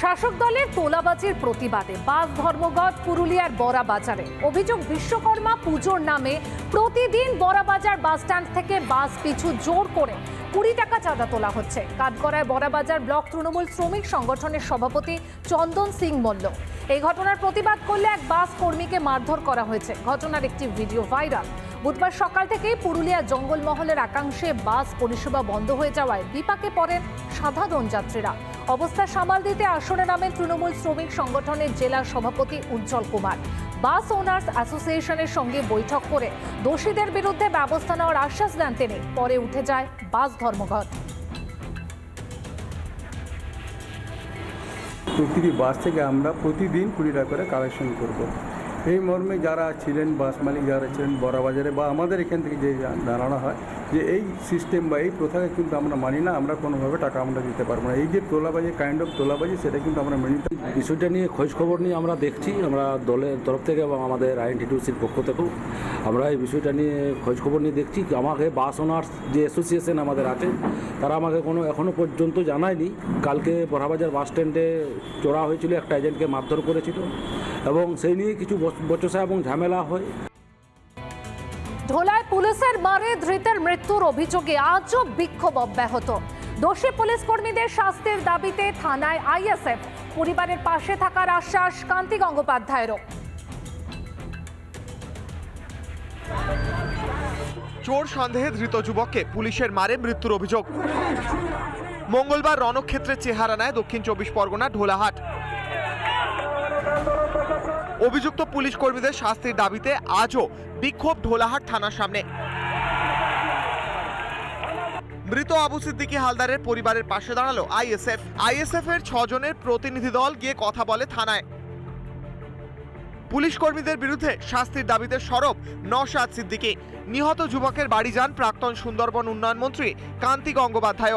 শাসক দলের তোলাবাজির প্রতিবাদে বাস ধর্মঘট পুরুলিয়ার বড়া বাজারে। অভিযোগ, বিশ্বকর্মা পুজোর নামে প্রতিদিন বড়া বাজার বাস স্ট্যান্ড থেকে বাস পিছু জোর করে কুড়ি টাকা চাঁদা তোলা হচ্ছে। কাঠগড়ায় বড়াবাজার ব্লক তৃণমূল শ্রমিক সংগঠনের সভাপতি চন্দন সিং মল্ল। এই ঘটনার প্রতিবাদ করলে এক বাস কর্মীকে মারধর করা হয়েছে। ঘটনার একটি ভিডিও ভাইরাল। বুধবার সকাল থেকেই পুরুলিয়া জঙ্গলমহলের একাংশে বাস পরিষেবা বন্ধ হয়ে যাওয়ায় বিপাকে পড়েন সাধারণ যাত্রীরা। অবস্থা সামাল দিতে আসরে নামেন তৃণমূল শ্রমিক সংগঠনের জেলা সভাপতি উজ্জ্বল কুমার। বাস ওনার্স অ্যাসোসিয়েশনের সঙ্গে বৈঠক করে দোষীদের বিরুদ্ধে ব্যবস্থা নেওয়ার আশ্বাস দেন তিনি। পরে উঠে যায় বাস ধর্মঘট। প্রতিটি বাস থেকে আমরা প্রতিদিন কুড়ি টাকা করে কালেকশন করব। এই মর্মে যারা ছিলেন বাস মালিক যারা ছিলেন বড়বাজারে বা আমাদের এখান থেকে যে দাঁড়ানো হয় যে এই সিস্টেম বা এই প্রথাকে কিন্তু আমরা মানি না, আমরা কোনোভাবে টাকা আমরা দিতে পারব না। এই যে তোলাবাজি কাইন্ড অফ তোলাবাজি, সেটা কিন্তু আমরা মেনে নিতে বিষয়টা নিয়ে খোঁজ খবর নিয়ে আমরা দেখছি, আমরা দলের তরফ থেকে এবং আমাদের আইএনটিটিউসির পক্ষ থেকেও আমরা এই বিষয়টা নিয়ে খোঁজ খবর নিয়ে দেখছি। আমাকে বাস ওনার্স যে অ্যাসোসিয়েশন আমাদের আছে, তারা আমাকে কোনো এখনও পর্যন্ত জানায়নি। কালকে বড়াবাজার বাস স্ট্যান্ডে চড়া হয়েছিল, একটা এজেন্টকে মারধর করেছিল। এবং সেই নিয়ে কিছু বচ- বচসা এবং ঝামেলা হয়। ধোলায় পুলিশের মারে ধৃতের মৃত্যুর অভিযোগে আজও বিক্ষোভ অব্যাহত। দোষী পুলিশ কর্মীদের শাস্তির দাবিতে থানায় আইএসএফ পরিবারের পাশে থাকার আশ্বাস কান্তি গঙ্গোপাধ্যায়েরও। চোর সন্দেহে ধৃত যুবককে পুলিশের মারে মৃত্যুর অভিযোগ। মঙ্গলবার রণক্ষেত্রের চেহারা নেয় দক্ষিণ চব্বিশ পরগনা ঢোলাহাট। অভিযুক্ত পুলিশ কর্মীদের শাস্তির দাবিতে আজও বিক্ষোভ ঢোলাহাট থানার সামনে। মৃত আবু সিদ্দিকী হালদারের পরিবারের পাশে দাঁড়াল আইএসএফ। আইএসএফ এর ছজনের প্রতিনিধি দল গিয়ে কথা বলে থানায়। পুলিশ কর্মীদের বিরুদ্ধে শাস্তির দাবিতে সরব নওশাদ সিদ্দিকী। নিহত যুবকের বাড়ি যান প্রাক্তন সুন্দরবন উন্নয়ন মন্ত্রী কান্তি গঙ্গোপাধ্যায়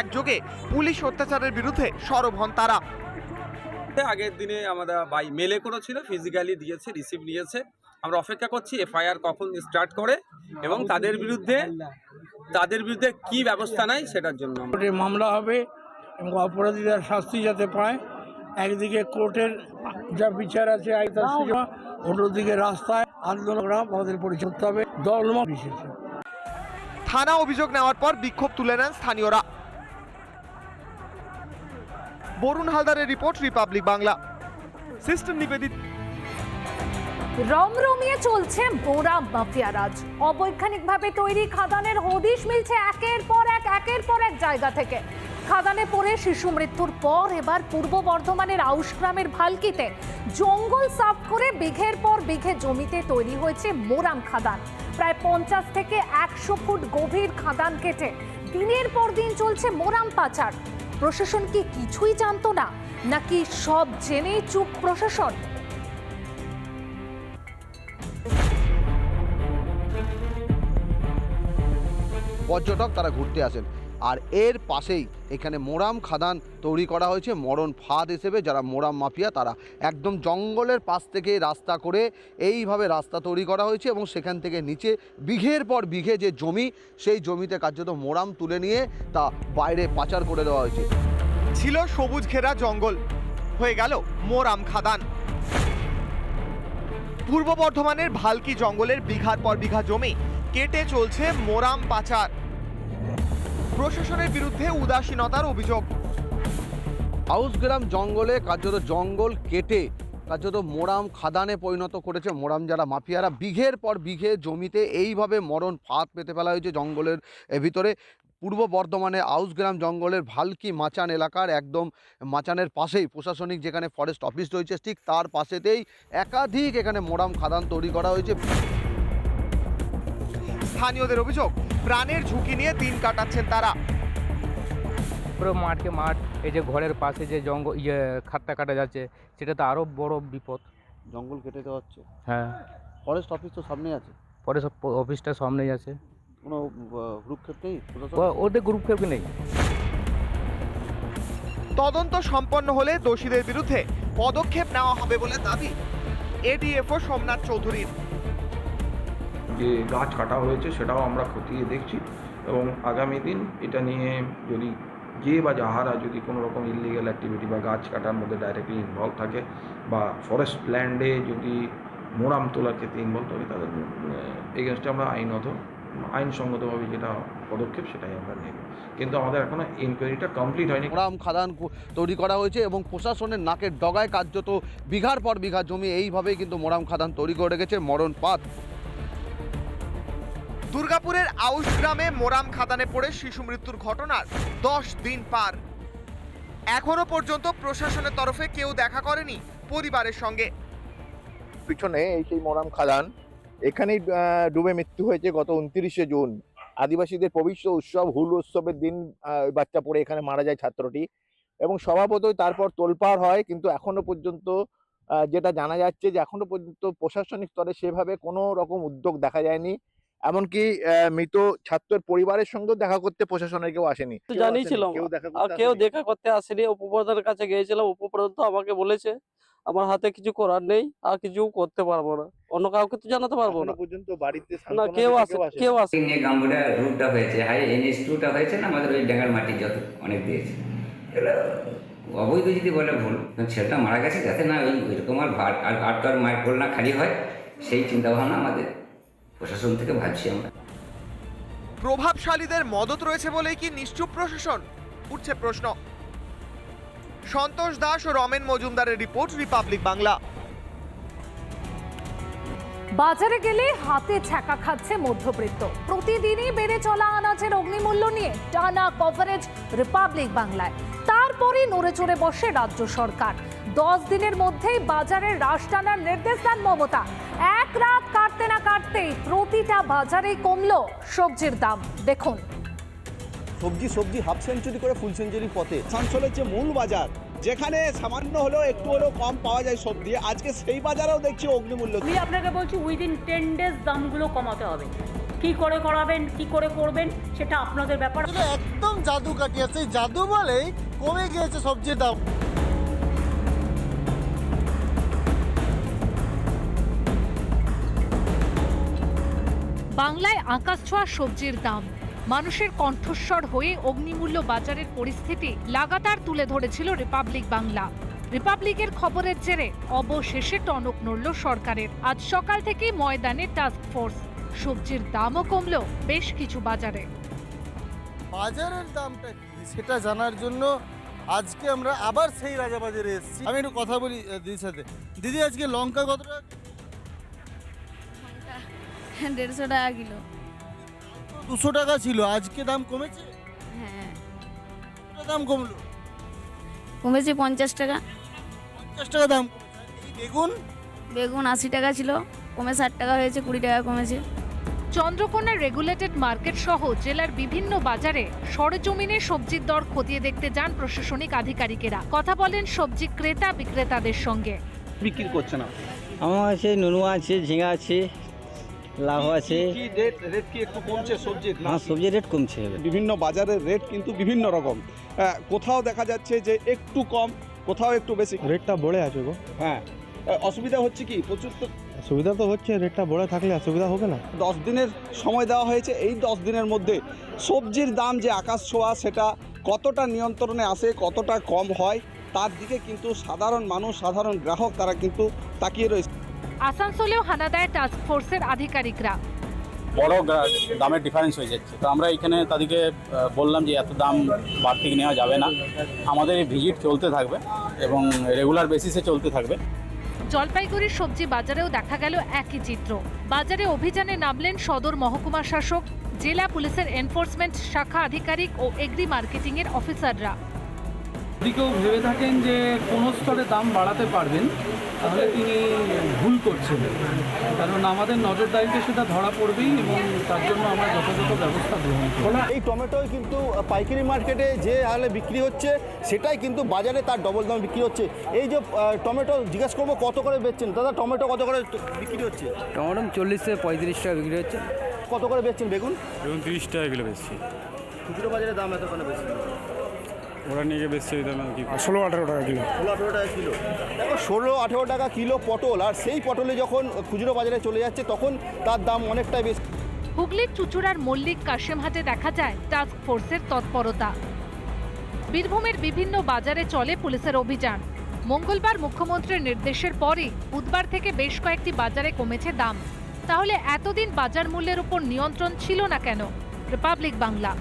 একযোগে পুলিশ অত্যাচারের বিরুদ্ধে সরব হন তারা। আগের দিনে আমরা বাই মেলে করেছিল ফিজিক্যালি দিয়েছে রিসিভ নিয়েছে। আমরা অপেক্ষা করছি এফআইআর কখন স্টার্ট করে এবং তাদের বিরুদ্ধে তাদের বিরুদ্ধে কি ব্যবস্থা নেয় সেটার জন্য। মামলা হবে এবং অপরাধীরা শাস্তি যাতে পায় একদিকে কোর্টের যা বিচার আছে অন্যদিকে রাস্তায় আন্দোলনরা আমাদের পরিচয় হবে। বিশেষে থানা অভিযোগ নেওয়ার পর বিক্ষোভ তুলে নেন স্থানীয়রা। বরুণ হালদারের রিপোর্ট, রিপাবলিক বাংলা। সিস্টেম নিবেদিত। রমরমিয়ে চলছে বোরা মাফিয়ারাজ অবৈজ্ঞানিকভাবে তৈরি খাদানের হদিশ মিলছে একের পর এক, একের পর এক জায়গা থেকে। খাদানে পড়ে শিশু মৃত্যুর পর এবার পূর্ব বর্ধমানের আউশ গ্রামের ভালকিতে। জঙ্গল সাফ করে বিঘের পর বিঘে জমিতে তৈরি হয়েছে মোরাম খাদান। প্রায় পঞ্চাশ থেকে একশো ফুট গভীর খাদান কেটে দিনের পর দিন চলছে মোরাম পাচার। প্রশাসন কি কিছুই জানতো না? নাকি সব জেনে চুপ প্রশাসন? পর্যটক তারা ঘুরতে আসেন। আর এর পাশেই এখানে মোরাম খাদান তৈরি করা হয়েছে, মরণ ফাঁদ হিসেবে যারা মোরাম মাফিয়া তারা একদম জঙ্গলের পাশ থেকে রাস্তা করে এইভাবে রাস্তা তৈরি করা হয়েছে এবং সেখান থেকে নিচে বিঘের পর বিঘে যে জমি, সেই জমিতে কার্যত মোরাম তুলে নিয়ে তা বাইরে পাচার করে দেওয়া হয়েছে। ছিল সবুজ ঘেরা জঙ্গল, হয়ে গেল মোরাম খাদান। পূর্ব বর্ধমানের ভালকি জঙ্গলের বিঘার পর বিঘা জমি, কেটে চলছে মোরাম পাচার। প্রশাসনের বিরুদ্ধে উদাসীনতার অভিযোগ। হাউসগ্রাম জঙ্গলে কার্যত জঙ্গল কেটে, কার্যত মোরাম খাদানে পরিণত করেছে মোরাম যারা মাফিয়ারা। বিঘের পর বিঘে জমিতে এইভাবে মরণ ফাঁদ পেতে ফেলা হয়েছে জঙ্গলের ভিতরে। পূর্ব বর্ধমানে আউসগ্রাম জঙ্গলের ভালকি মাচান এলাকার একদম মাচানের পাশেই প্রশাসনিক যেখানে ফরেস্ট অফিস রয়েছে, ঠিক তার পাশেতেই একাধিক এখানে মোরাম খাদান তৈরি করা হয়েছে। স্থানীয়দের অভিযোগ প্রাণের ঝুঁকি নিয়ে দিন কাটাচ্ছেন তারা। পুরো মাঠকে মাঠ এই যে ঘরের পাশে যে জঙ্গল ইয়ে খাটটা কাটা যাচ্ছে সেটা তো আরও বড় বিপদ। জঙ্গল কেটে দেওয়া হচ্ছে। হ্যাঁ। ফরেস্ট অফিস তো সামনেই আছে। ফরেস্ট অফিসটা সামনেই আছে। কোনো গ্রুপ নেই? ওদের গ্রুপ কেউ নেই। তদন্ত সম্পন্ন হলে দোষীদের বিরুদ্ধে পদক্ষেপ নেওয়া হবে বলে দাবি। এডিএফও সোমনাথ চৌধুরীর। যে গাছ কাটা হয়েছে সেটাও আমরা খতিয়ে দেখছি এবং আগামী দিন এটা নিয়ে যদি যে বা যাহারা যদি কোনো রকম ইলিগাল অ্যাক্টিভিটি বা গাছ কাটার মধ্যে ডাইরেক্টলি ইনভলভ থাকে বা ফরেস্ট ল্যান্ডে যদি মোরাম তোলার ক্ষেত্রে ইনভলভ থাকে, তাদের এগেনস্টে আমরা আইনত, আইনসঙ্গতভাবে যেটা পদক্ষেপ সেটাই আমরা নেব। কিন্তু আমাদের এখনও ইনকোয়ারিটা কমপ্লিট হয়নি। মোরাম খাদান তৈরি করা হয়েছে এবং প্রশাসনের নাকের ডগায় কার্যত বিঘার পর বিঘা জমি, এইভাবেই কিন্তু মোরাম খাদান তৈরি করে রেখেছে মরণ পাত। দুর্গাপুরের আউশ গ্রামে মোরাম খাদানে পড়ে শিশু মৃত্যুর ঘটনার দশ দিন পার। এখনও পর্যন্ত প্রশাসনের তরফে কেউ দেখা করেনি পরিবারের সঙ্গে। পিছনে এই সেই মোরাম খাদান, এখানেই ডুবে মৃত্যু হয়েছে গত উনত্রিশে জুন। আদিবাসীদের পবিত্র উৎসব, হুল উৎসবের দিন বাচ্চা পড়ে এখানে মারা যায় ছাত্রটি। এবং স্বভাবতই তারপর তোলপাড় হয়, কিন্তু এখনও পর্যন্ত যেটা জানা যাচ্ছে যে এখনও পর্যন্ত প্রশাসনিক স্তরে সেভাবে কোনো রকম উদ্যোগ দেখা যায়নি। এমনকি আহ, মৃত ছাত্রের পরিবারের সঙ্গে দেখা করতে প্রশাসনের কেউ আসেনি। জানিয়েছিলাম। কেউ দেখা আর করতে কেউ আসেনি। দেখা করতে আসেনি। উপপ্রধানের কাছে গিয়েছিলাম উপপ্রধান তো আমাকে বলেছে আমার হাতে কিছু করার নেই আর কিছু করতে পারব না। অন্য কাউকে তো জানাতে পারব না। পর্যন্ত বাড়িতে না কেউ আসে কেউ আসে নিয়ে গাম্বুরা রুটটা হয়েছে। হাই এনএস টুটা হয়েছে না আমাদের ওই ডেঙ্গার মাটি যত অনেক দিয়েছে। এগুলো অবৈধ যদি বলে ভুল ছেলেটা মারা গেছে যাতে না ওই ওইরকম আর ভাট আর আট আর মায়ের না খালি হয় সেই চিন্তাভাবনা আমাদের। প্রশাসন থেকে ভাবছি আমরা। প্রভাবশালীদের মদত রয়েছে বলেই কি নিশ্চুপ প্রশাসন? উঠছে প্রশ্ন। সন্তোষ দাস ও রমেন মজুমদারের রিপোর্ট রিপাবলিক বাংলা। বাজারে গেলে হাতে ছ্যাঁকা খাচ্ছে মধ্যবৃত্ত। প্রতিদিনই বেড়ে চলা আনাজের অগ্নিমূল্য নিয়ে টানা কভারেজ রিপাবলিক বাংলায়। তারপরে নড়ে চড়ে বসে রাজ্য সরকার। দশ দিনের মধ্যেই বাজারে হ্রাস টানার নির্দেশ দেন মমতা। এক রাত কাটতেই প্রতিটা বাজারেই কমলো সবজির দাম। দেখুন। সবজি সবজি হাফ সেঞ্চুরি করে ফুল সেঞ্চুরি পথে। আসানসোলের যে মূল বাজার যেখানে সামান্য হলেও একটু হলেও কম পাওয়া যায় সবজি আজকে সেই বাজারেও দেখছি অগ্নিমূল্য। আমি আপনাকে বলছি উইদিন টেন ডেজ দামগুলো কমাতে হবে। কি করে করাবেন কি করে করবেন সেটা আপনাদের ব্যাপার। একদম জাদু কাটিয়েছে। জাদু বলেই কমে গিয়েছে সবজির দাম। বাংলায় আকাশ ছোঁয়া সবজির দাম। মানুষের কণ্ঠস্বর হয়ে অগ্নিমূল্য বাজারের পরিস্থিতি লাগাতার তুলে ধরেছিল রিপাবলিক বাংলা। রিপাবলিকের খবরের জেরে অবশেষে টনক নড়ল সরকারের। আজ সকাল থেকে ময়দানে টাস্ক ফোর্স সবজির দামও কমল বেশ কিছু বাজারে। বাজারের দামটা কি সেটা জানার জন্য আজকে আমরা আবার সেই রাজাবাজারে এসেছি। আমি একটু কথা বলি দিদির সাথে। দিদি, আজকে লঙ্কা কত টাকা দেড়শো টাকা কিলো। দুশো টাকা ছিল আজকে দাম কমেছে? হ্যাঁ। কত দাম কমলো? কমেছে পঞ্চাশ টাকা। পঞ্চাশ টাকা দাম কমেছে। আর এই বেগুন? বেগুন আশি টাকা ছিল কমে ষাট টাকা হয়েছে কুড়ি টাকা কমেছে। চন্দ্রকোনা রেগুলেটেড মার্কেট সহ জেলার বিভিন্ন বাজারে সরেজমিনে সবজির দর খতিয়ে দেখতে যান প্রশাসনিক আধিকারিকেরা। কথা বলেন সবজি ক্রেতা বিক্রেতাদের সঙ্গে। বিক্রি করছে না। আমার আছে নুনুয়া আছে ঝিঙা আছে লাউ আছে। কি রেট রেট কি একটু কমছে সবজির? না সবজির রেট কমছে বিভিন্ন বাজারের রেট কিন্তু বিভিন্ন রকম। কোথাও দেখা যাচ্ছে যে একটু কম কোথাও একটু বেশি রেটটা বড়ে আছে গো। হ্যাঁ। অসুবিধা হচ্ছে কি? প্রচুর তো সুবিধা তো হচ্ছে রেটটা বড়ে থাকলে অসুবিধা হবে না। দশ দিনের সময় দেওয়া হয়েছে এই দশ দিনের মধ্যে সবজির দাম যে আকাশ ছোঁয়া সেটা কতটা নিয়ন্ত্রণে আসে কতটা কম হয় তার দিকে কিন্তু সাধারণ মানুষ সাধারণ গ্রাহক তারা কিন্তু তাকিয়ে রয়েছে। আসানসোলেও হানা দেয় টাস্ক ফোর্সের আধিকারিকরা। বড় দামের ডিফারেন্স হয়ে যাচ্ছে। তো আমরা এখানে তাদেরকে বললাম যে এত দাম বাড়তি নেওয়া যাবে না। আমাদের এই ভিজিট চলতে থাকবে এবং রেগুলার বেসিসে চলতে থাকবে। জলপাইগুড়ির সবজি বাজারেও দেখা গেল একই চিত্র। বাজারে অভিযানে নামলেন সদর মহকুমা শাসক জেলা পুলিশের এনফোর্সমেন্ট শাখা আধিকারিক ও এগ্রি মার্কেটিংয়ের অফিসাররা যদি কেউ ভেবে থাকেন যে কোনো স্তরে দাম বাড়াতে পারবেন তাহলে তিনি ভুল করছেন। কারণ আমাদের নজরদারিতে সেটা ধরা পড়বেই এবং তার জন্য আমরা যথাযথ ব্যবস্থা গ্রহণ করব। এই টমেটো কিন্তু পাইকারি মার্কেটে যে হালে বিক্রি হচ্ছে সেটাই কিন্তু বাজারে তার ডবল দাম বিক্রি হচ্ছে। এই যে টমেটো জিজ্ঞেস করব কত করে বেচছেন? দাদা টমেটো কত করে বিক্রি হচ্ছে? টমেটো চল্লিশ থেকে পঁয়ত্রিশ টাকা বিক্রি হচ্ছে। কত করে বেচছেন? বেগুন? বেগুন তিরিশ টাকা কিলো বেশি খুচরো বাজারে দাম এত করে বেশি ওরা নিয়ে বেশি দাম কি। ষোলো আঠারো টাকা কিলো। ষোলো আঠেরো টাকা কিলো। দেখো ষোলো আঠেরো টাকা কিলো পটল আর সেই পটলে যখন খুচরো বাজারে চলে যাচ্ছে তখন তার দাম অনেকটাই বেশি। হুগলির চুচুড়ার মল্লিক কাশেমহাটে দেখা যায় টাস্ক ফোর্সের তৎপরতা। বীরভূমের বিভিন্ন বাজারে চলে পুলিশের অভিযান। মঙ্গলবার মুখ্যমন্ত্রীর নির্দেশের পরই বুধবার থেকে বেশ কয়েকটি বাজারে কমেছে দাম। তাহলে এতদিন বাজার মূল্যের উপর নিয়ন্ত্রণ ছিল না কেন? রিপাবলিক বাংলা।